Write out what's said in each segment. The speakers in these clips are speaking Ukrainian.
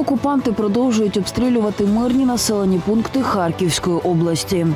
Окупанти продовжують обстрілювати мирні населені пункти Харківської області.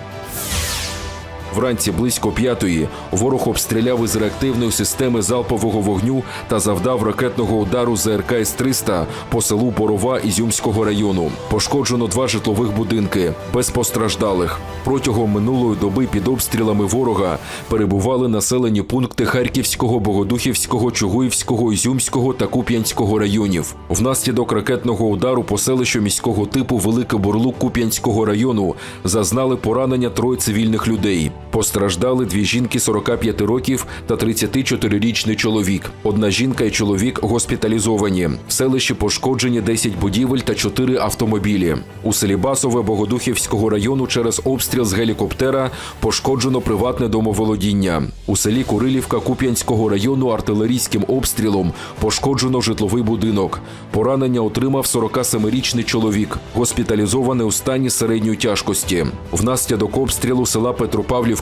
Вранці близько п'ятої ворог обстріляв із реактивної системи залпового вогню та завдав ракетного удару ЗРК С-300 по селу Борова Ізюмського району. Пошкоджено два житлових будинки без постраждалих. Протягом минулої доби під обстрілами ворога перебували населені пункти Харківського, Богодухівського, Чугуївського, Ізюмського та Куп'янського районів. Внаслідок ракетного удару по селищу міського типу Велике Бурлук Куп'янського району зазнали поранення троє цивільних людей. Постраждали дві жінки 45 років та 34-річний чоловік. Одна жінка і чоловік госпіталізовані. В селищі пошкоджені 10 будівель та 4 автомобілі. У селі Басове Богодухівського району через обстріл з гелікоптера пошкоджено приватне домоволодіння. У селі Курилівка Куп'янського району артилерійським обстрілом пошкоджено житловий будинок. Поранення отримав 47-річний чоловік, госпіталізований у стані середньої тяжкості. Внаслідок обстрілу села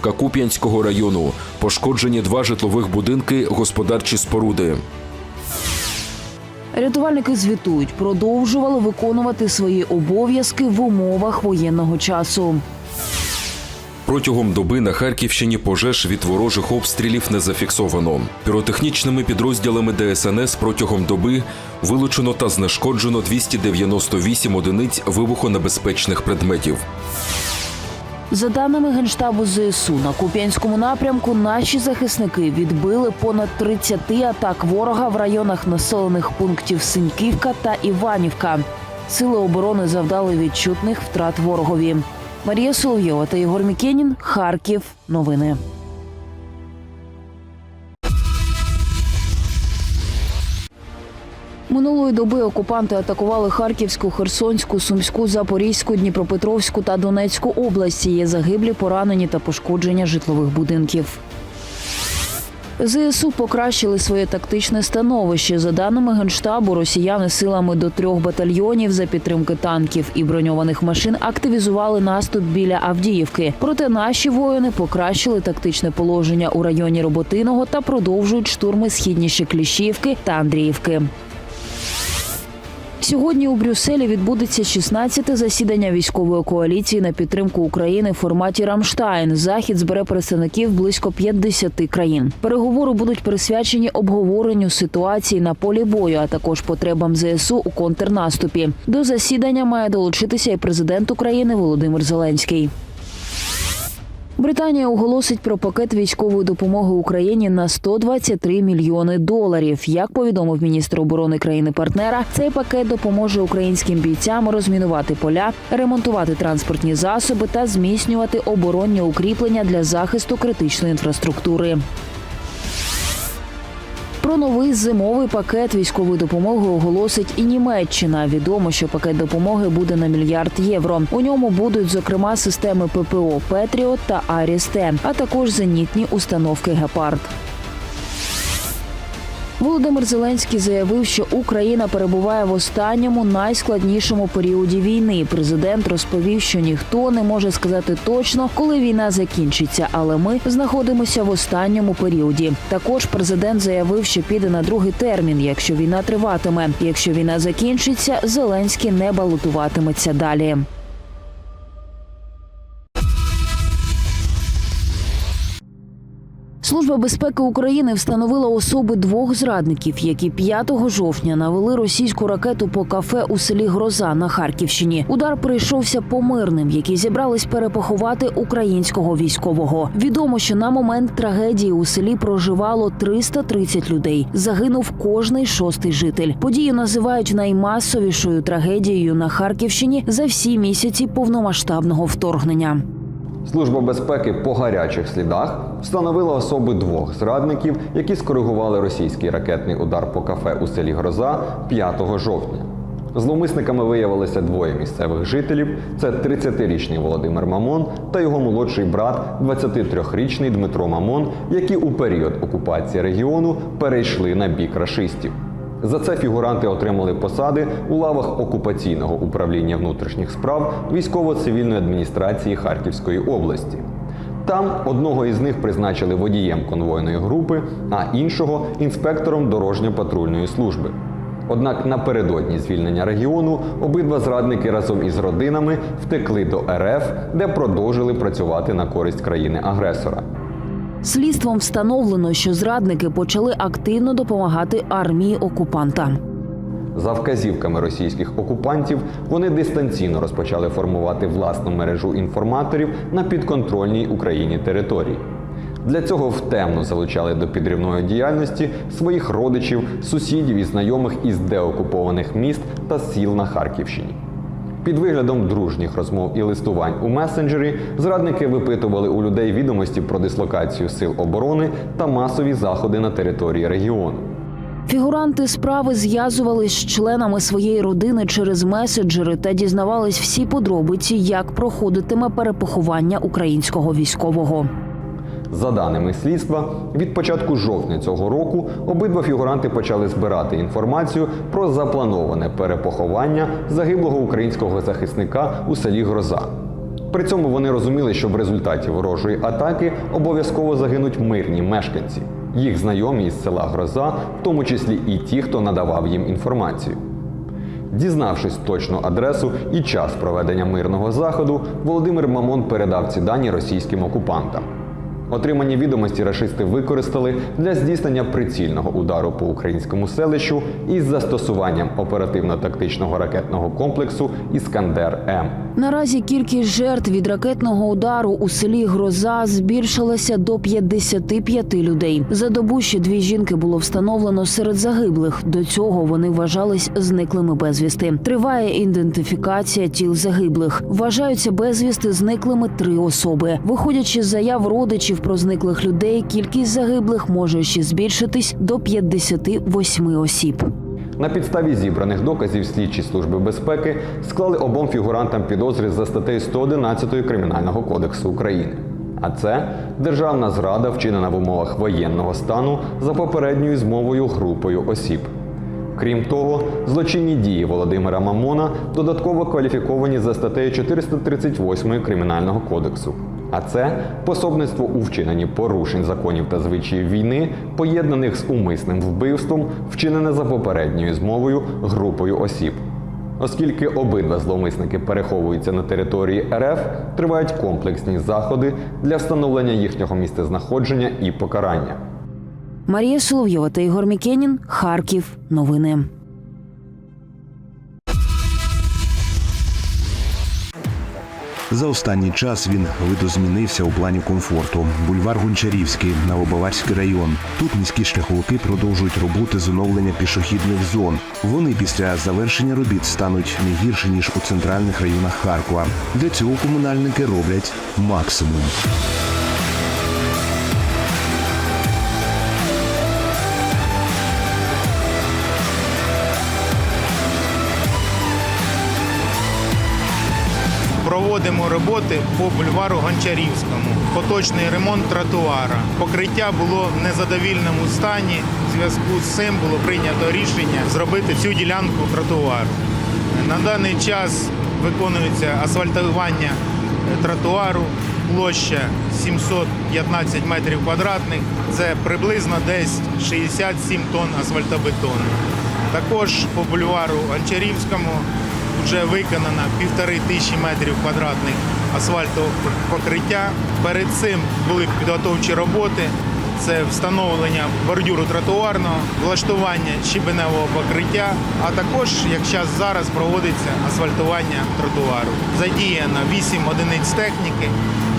Петропавлівка Куп'янського району пошкоджені два житлових будинки, господарчі споруди. Рятувальники звітують, продовжували виконувати свої обов'язки в умовах воєнного часу. Протягом доби на Харківщині пожеж від ворожих обстрілів не зафіксовано. Піротехнічними підрозділами ДСНС протягом доби вилучено та знешкоджено 298 одиниць вибухонебезпечних предметів. За даними генштабу ЗСУ, на Куп'янському напрямку наші захисники відбили понад 30 атак ворога в районах населених пунктів Синьківка та Іванівка. Сили оборони завдали відчутних втрат ворогові. Марія Соловйова та Ігор Мікенін. Харків. Новини. Минулої доби окупанти атакували Харківську, Херсонську, Сумську, Запорізьку, Дніпропетровську та Донецьку області. Є загиблі, поранені та пошкодження житлових будинків. ЗСУ покращили своє тактичне становище. За даними генштабу, росіяни силами до трьох батальйонів за підтримки танків і броньованих машин активізували наступ біля Авдіївки. Проте наші воїни покращили тактичне положення у районі Роботиного та продовжують штурми східніше Кліщівки та Андріївки. Сьогодні у Брюсселі відбудеться 16-те засідання військової коаліції на підтримку України в форматі Рамштайн. Захід збере представників близько 50 країн. Переговори будуть присвячені обговоренню ситуації на полі бою, а також потребам ЗСУ у контрнаступі. До засідання має долучитися і президент України Володимир Зеленський. Британія оголосить про пакет військової допомоги Україні на 123 мільйони доларів. Як повідомив міністр оборони країни-партнера, цей пакет допоможе українським бійцям розмінувати поля, ремонтувати транспортні засоби та зміцнювати оборонні укріплення для захисту критичної інфраструктури. Про новий зимовий пакет військової допомоги оголосить і Німеччина. Відомо, що пакет допомоги буде на мільярд євро. У ньому будуть зокрема системи ППО Петріот та Арісте, а також зенітні установки Гепард. Володимир Зеленський заявив, що Україна перебуває в останньому найскладнішому періоді війни. Президент розповів, що ніхто не може сказати точно, коли війна закінчиться, але ми знаходимося в останньому періоді. Також президент заявив, що піде на другий термін, якщо війна триватиме. Якщо війна закінчиться, Зеленський не балотуватиметься далі. Служба безпеки України встановила особи двох зрадників, які 5 жовтня навели російську ракету по кафе у селі Гроза на Харківщині. Удар прийшовся по мирним, які зібрались перепоховати українського військового. Відомо, що на момент трагедії у селі проживало 330 людей. Загинув кожний шостий житель. Подію називають наймасовішою трагедією на Харківщині за всі місяці повномасштабного вторгнення. Служба безпеки по гарячих слідах встановила особи двох зрадників, які скоригували російський ракетний удар по кафе у селі Гроза 5 жовтня. Зловмисниками виявилися двоє місцевих жителів: це 30-річний Володимир Мамон та його молодший брат, 23-річний Дмитро Мамон, які у період окупації регіону перейшли на бік рашистів. За це фігуранти отримали посади у лавах окупаційного управління внутрішніх справ військово-цивільної адміністрації Харківської області. Там одного із них призначили водієм конвойної групи, а іншого інспектором дорожньо-патрульної служби. Однак напередодні звільнення регіону обидва зрадники разом із родинами втекли до РФ, де продовжили працювати на користь країни-агресора. Слідством встановлено, що зрадники почали активно допомагати армії окупанта. За вказівками російських окупантів вони дистанційно розпочали формувати власну мережу інформаторів на підконтрольній Україні території. Для цього втемно залучали до підривної діяльності своїх родичів, сусідів і знайомих із деокупованих міст та сіл на Харківщині. Під виглядом дружніх розмов і листувань у месенджері зрадники випитували у людей відомості про дислокацію сил оборони та масові заходи на території регіону. Фігуранти справи зв'язувались з членами своєї родини через меседжери та дізнавались всі подробиці, як проходитиме перепоховання українського військового. За даними слідства, від початку жовтня цього року обидва фігуранти почали збирати інформацію про заплановане перепоховання загиблого українського захисника у селі Гроза. При цьому вони розуміли, що в результаті ворожої атаки обов'язково загинуть мирні мешканці, їх знайомі із села Гроза, в тому числі і ті, хто надавав їм інформацію. Дізнавшись точну адресу і час проведення мирного заходу, Володимир Мамон передав ці дані російським окупантам. Отримані відомості рашисти використали для здійснення прицільного удару по українському селищу із застосуванням оперативно-тактичного ракетного комплексу Іскандер М. Наразі кількість жертв від ракетного удару у селі Гроза збільшилася до 55 людей. За добу ще дві жінки було встановлено серед загиблих. До цього вони вважались зниклими безвісти. Триває ідентифікація тіл загиблих. Вважаються безвісти зниклими три особи. Виходячи з заяв родичів про зниклих людей, кількість загиблих може ще збільшитись до 58 осіб. На підставі зібраних доказів слідчі служби безпеки склали обом фігурантам підозри за статтею 111 Кримінального кодексу України. А це державна зрада, вчинена в умовах воєнного стану за попередньою змовою групою осіб. Крім того, злочинні дії Володимира Мамона додатково кваліфіковані за статтею 438 Кримінального кодексу. А це пособництво у вчиненні порушень законів та звичаїв війни, поєднаних з умисним вбивством, вчинене за попередньою змовою групою осіб. Оскільки обидва зловмисники переховуються на території РФ, тривають комплексні заходи для встановлення їхнього місцезнаходження і покарання. Марія Соловйова та Ігор Мікенін. Харків. Новини. За останній час він видозмінився у плані комфорту. Бульвар Гончарівський, Новобаварський район. Тут міські шляховики продовжують роботи з оновлення пішохідних зон. Вони після завершення робіт стануть не гірше ніж у центральних районах Харкова. Для цього комунальники роблять максимум. Проводимо роботи по бульвару Гончарівському. Поточний ремонт тротуара. Покриття було в незадовільному стані. В зв'язку з цим було прийнято рішення зробити цю ділянку тротуару. На даний час виконується асфальтування е, тротуару. Площа 715 метрів квадратних. Це приблизно десь 67 тонн асфальтобетону. Також по бульвару Гончарівському вже виконано півтори тисячі метрів квадратних асфальтового покриття. Перед цим були підготовчі роботи. Це встановлення бордюру тротуарного, влаштування щебеневого покриття, а також, як час зараз, проводиться асфальтування тротуару. Задіяно 8 одиниць техніки,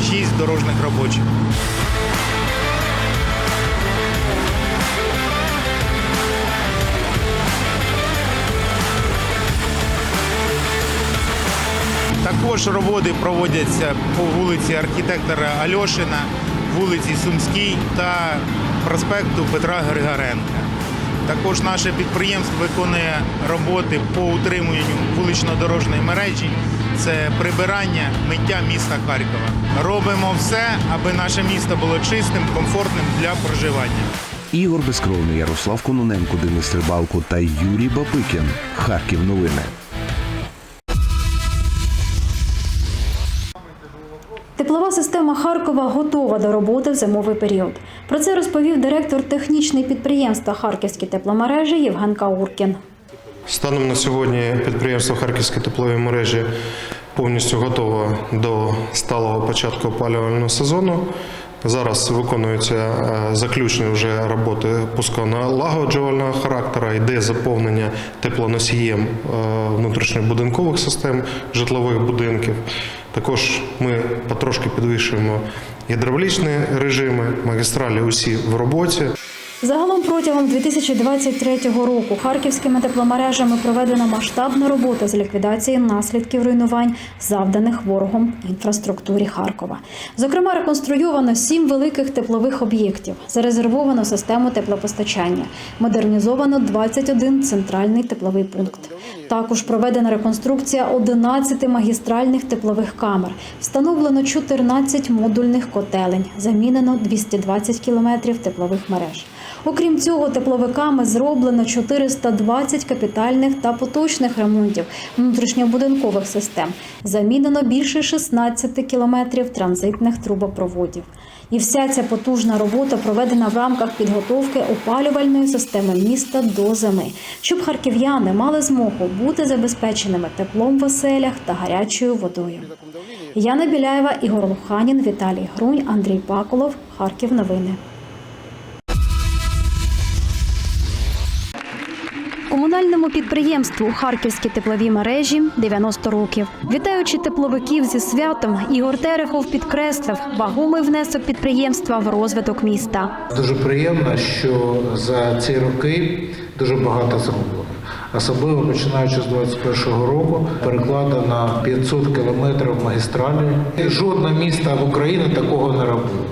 6 дорожніх робочих. Також роботи проводяться по вулиці архітектора Альошина, вулиці Сумській та проспекту Петра Григоренка. Також наше підприємство виконує роботи по утриманню вулично-дорожньої мережі. Це прибирання, миття міста Харкова. Робимо все, аби наше місто було чистим, комфортним для проживання. Ігор Безкровний, Ярослав Кононенко, Денис Рибалко та Юрій Бабикін. Харків новини. Теплова система Харкова готова до роботи в зимовий період. Про це розповів директор технічної підприємства Харківські тепломережі Євген Кауркін. Станом на сьогодні підприємство Харківські теплові мережі повністю готове до сталого початку опалювального сезону. Зараз виконуються е, заключні вже роботи пусконалагоджувального характеру, йде заповнення теплоносієм е, внутрішньобудинкових систем житлових будинків. Також ми потрошки підвищуємо гідравлічні режими, магістралі усі в роботі. Загалом протягом 2023 року харківськими тепломережами проведена масштабна робота з ліквідації наслідків руйнувань, завданих ворогом інфраструктурі Харкова. Зокрема, реконструйовано сім великих теплових об'єктів, зарезервовано систему теплопостачання, модернізовано 21 центральний тепловий пункт. Також проведена реконструкція 11 магістральних теплових камер, встановлено 14 модульних котелень, замінено 220 кілометрів теплових мереж. Окрім цього, тепловиками зроблено 420 капітальних та поточних ремонтів внутрішньобудинкових систем. Замінено більше 16 кілометрів транзитних трубопроводів. І вся ця потужна робота проведена в рамках підготовки опалювальної системи міста до зими, щоб харків'яни мали змогу бути забезпеченими теплом в оселях та гарячою водою. Яна Біляєва, Ігор Луханін, Віталій Грунь, Андрій Паколов. Харків. Новини. Комунальному підприємству Харківські теплові мережі 90 років. Вітаючи тепловиків зі святом, Ігор Терехов підкреслив вагомий внесок підприємства в розвиток міста. Дуже приємно, що за ці роки дуже багато зроблено. Особливо починаючи з 21-го року перекладено 500 кілометрів магістралі. Жодне місто в Україні такого не робило.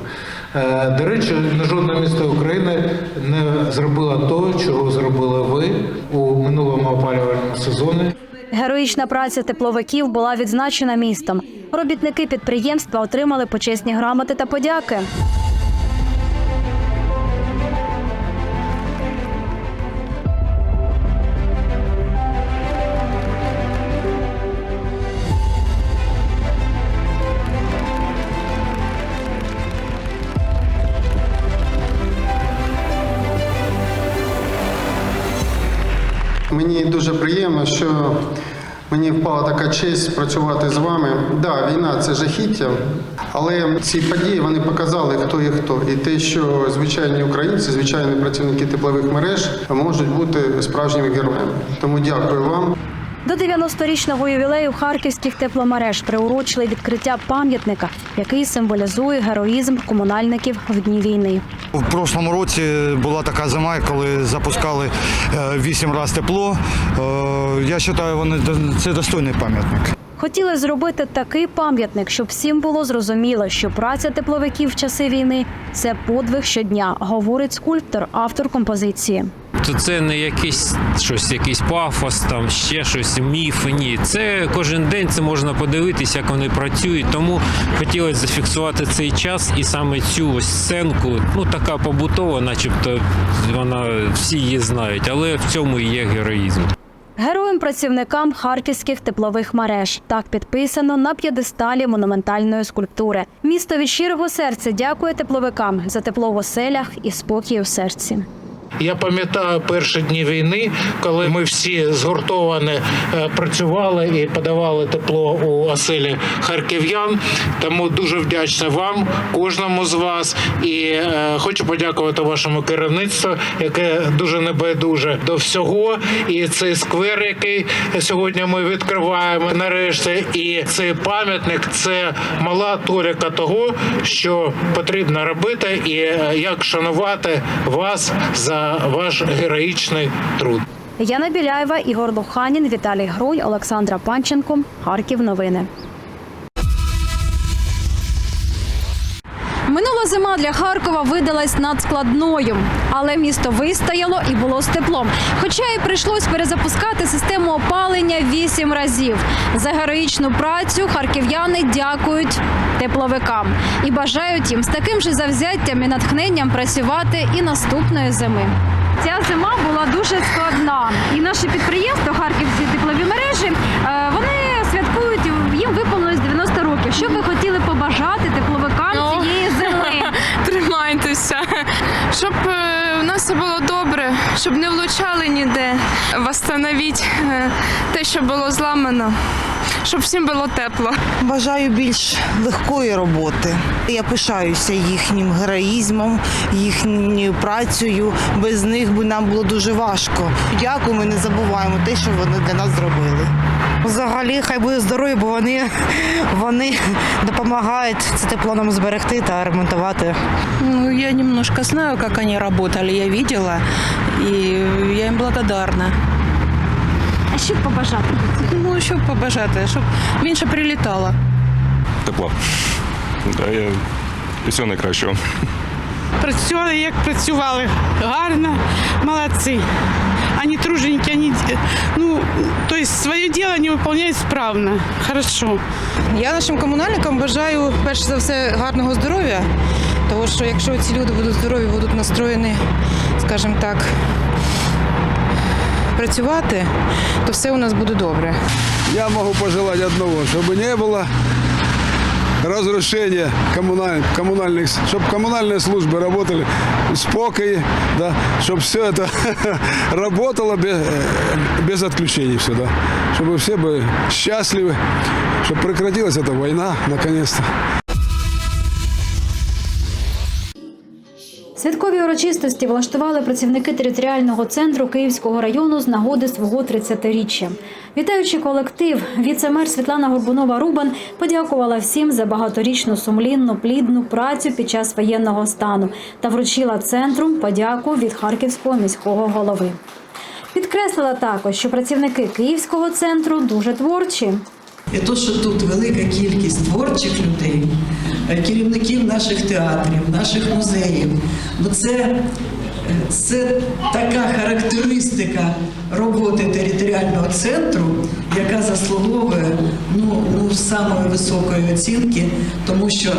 Е, До речі, не жодне місто України не зробило того, чого зробили ви у минулому опалювальному сезоні. Героїчна праця тепловиків була відзначена містом. Робітники підприємства отримали почесні грамоти та подяки. Дуже приємно, що мені впала така честь працювати з вами. Да, війна це жахіття, але ці події вони показали, хто є хто, і те, що звичайні українці, звичайні працівники теплових мереж можуть бути справжніми героями. Тому дякую вам. До 90-річного ювілею харківських тепломереж приурочили відкриття пам'ятника, який символізує героїзм комунальників в дні війни. У прошлому році була така зима, коли запускали е, вісім разів тепло. Е, Я вважаю, вони це достойний пам'ятник. Хотіли зробити такий пам'ятник, щоб всім було зрозуміло, що праця тепловиків в часи війни це подвиг щодня, говорить скульптор, автор композиції. То це не якийсь щось, якийсь пафос, там ще щось, міф. Ні, це кожен день це можна подивитися, як вони працюють. Тому хотілося зафіксувати цей час і саме цю ось сценку, ну така побутова, начебто вона всі її знають, але в цьому і є героїзм. Героям працівникам харківських теплових мереж так підписано на п'єдесталі монументальної скульптури. Місто від щирого серця дякує тепловикам за тепло в оселях і спокій у серці. Я пам'ятаю перші дні війни, коли ми всі згуртовано е, працювали і подавали тепло у оселі харків'ян. Тому дуже вдячний вам, кожному з вас, і е, хочу подякувати вашому керівництву, яке дуже небайдуже до всього. І цей сквер, який сьогодні ми відкриваємо нарешті, і цей пам'ятник це мала толіка того, що потрібно робити, і е, як шанувати вас за ваш героїчний труд. Яна Біляєва, Ігор Луханін, Віталій Грунь, Олександра Панченко. Харків. Новини. Минула зима для Харкова видалась надскладною, але місто вистояло і було з теплом. Хоча і прийшлось перезапускати систему опалення вісім разів. За героїчну працю харків'яни дякують тепловикам і бажають їм з таким же завзяттям і натхненням працювати і наступної зими. Ця зима була дуже складна, і наше підприємство Харківські теплові мережі е, вони святкують їм виповнилось 90 років. Що ви хотіли побажати тепловикам Ну. цієї зими? Тримайтеся, щоб е, у нас все було добре, щоб не влучали ніде, восстановити е, те, що було зламано, щоб всім було тепло. Бажаю більш легкої роботи. Я пишаюся їхнім героїзмом, їхньою працею. Без них би нам було дуже важко. Дякую, ми не забуваємо те, що вони для нас зробили. Взагалі, хай буде здорові, бо вони, вони допомагають це тепло нам зберегти та ремонтувати. Ну, я немножко знаю, как они работали, я видела, и я им благодарна. Що побажати? Ну, що побажати, щоб менше прилітало. Тепло. Да, я і всього найкращого. Працювали, як працювали. Гарно, молодці. Они труженики, они, ну, то есть своє діло вони виконують справно, хорошо. Я нашим комунальникам бажаю перш за все гарного здоров'я, тому що якщо ці люди будуть здорові, будуть настроєні, скажімо так, працювати, то все у нас буде добре. Я можу пожелати одного, щоб не було разрушения коммунальных, коммунальных, чтобы коммунальные службы работали в спокое, да, чтобы все это работало без, без отключений все, да, чтобы все были счастливы, чтобы прекратилась эта война наконец-то. Святкові урочистості влаштували працівники територіального центру Київського району з нагоди свого 30-річчя. Вітаючи колектив, віце-мер Світлана Горбунова-Рубан подякувала всім за багаторічну сумлінну плідну працю під час воєнного стану та вручила центру подяку від харківського міського голови. Підкреслила також, що працівники Київського центру дуже творчі. І то, що тут велика кількість творчих людей, керівників наших театрів, наших музеїв, ну це, е, це така характеристика роботи територіального центру, яка заслуговує ну, ну, самої високої оцінки, тому що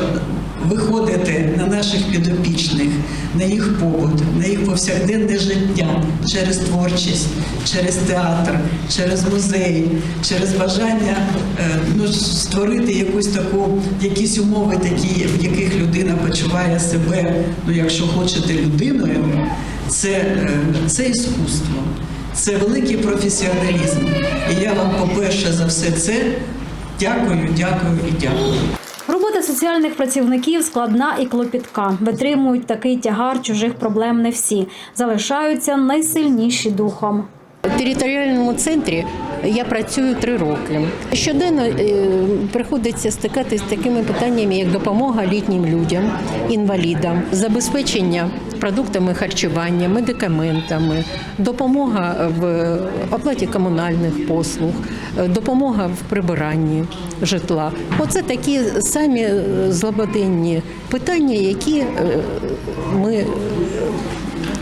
виходити на наших підопічних, на їх побут, на їх повсякденне життя через творчість, через театр, через музей, через бажання е, ну, створити якусь таку, якісь умови такі, в яких людина почуває себе, ну якщо хочете, людиною, це, е, це іскусство, це великий професіоналізм. І я вам, по-перше, за все це дякую, дякую і дякую. Соціальних працівників складна і клопітка. Витримують такий тягар чужих проблем не всі. Залишаються найсильніші духом. В територіальному центрі я працюю три роки. Щоденно е, приходиться стикатися з такими питаннями, як допомога літнім людям, інвалідам, забезпечення продуктами харчування, медикаментами, допомога в оплаті комунальних послуг, е, допомога в прибиранні житла. Оце такі самі е, злободенні питання, які е, ми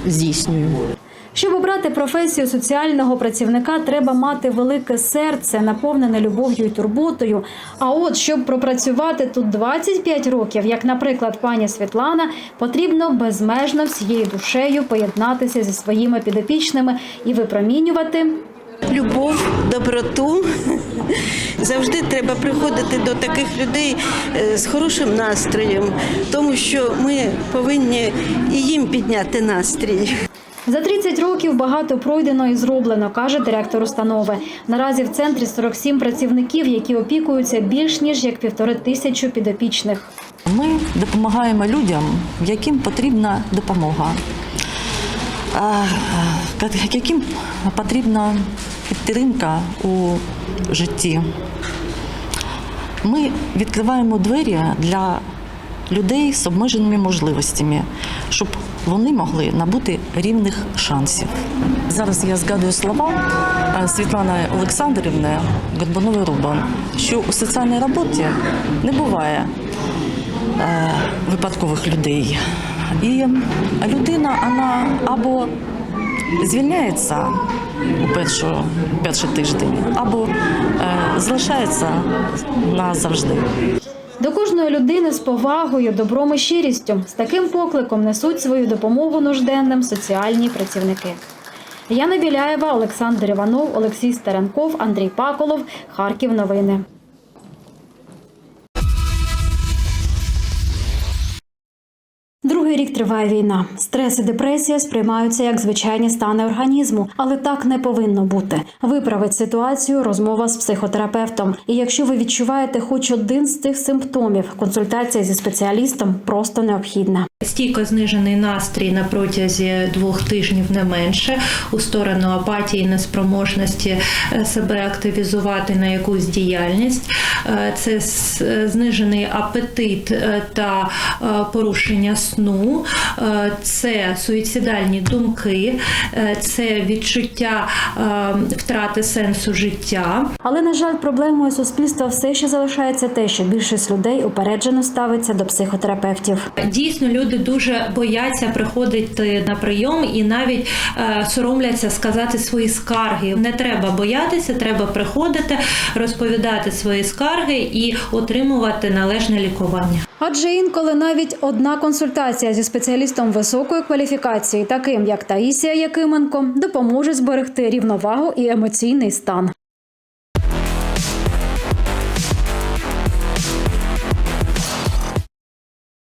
здійснюємо. Щоб обрати професію соціального працівника, треба мати велике серце, наповнене любов'ю і турботою. А от щоб пропрацювати тут 25 років, як, наприклад, пані Світлана, потрібно безмежно всією душею поєднатися зі своїми підопічними і випромінювати Любов, доброту. Завжди треба приходити до таких людей е, з хорошим настроєм, тому що ми повинні і їм підняти настрій. За 30 років багато пройдено і зроблено, каже директор установи. Наразі в центрі 47 працівників, які опікуються більш ніж як півтори тисячі підопічних. Ми допомагаємо людям, яким потрібна допомога, яким потрібна підтримка у житті. Ми відкриваємо двері для людей з обмеженими можливостями, щоб вони могли набути рівних шансів. Зараз я згадую слова е, Світлани Олександрівни Горбанової Рубан, що у соціальній роботі не буває е, випадкових людей. І людина вона або звільняється у першу, перший тиждень, або е, залишається назавжди. До кожної людини з повагою, добром і щирістю з таким покликом несуть свою допомогу нужденним соціальні працівники. Яна Біляєва, Олександр Іванов, Олексій Старенков, Андрій Паколов, Харків. Новини. Рік триває війна. Стрес і депресія сприймаються як звичайні стани організму, але так не повинно бути. Виправить ситуацію розмова з психотерапевтом. І якщо ви відчуваєте хоч один з цих симптомів, консультація зі спеціалістом просто необхідна. Стійко знижений настрій на протязі двох тижнів не менше у сторону апатії, неспроможності е, себе активізувати на якусь діяльність. Е, Це знижений апетит е, та порушення сну, це суїцидальні думки, це відчуття втрати сенсу життя. Але на жаль, проблемою суспільства все ще залишається те, що більшість людей упереджено ставиться до психотерапевтів. Дійсно, люди дуже бояться приходити на прийом і навіть е, соромляться сказати свої скарги. Не треба боятися, треба приходити, розповідати свої скарги і отримувати належне лікування. Адже інколи навіть одна консультація зі спеціалістом високої кваліфікації, таким як Таїсія Якименко, допоможе зберегти рівновагу і емоційний стан.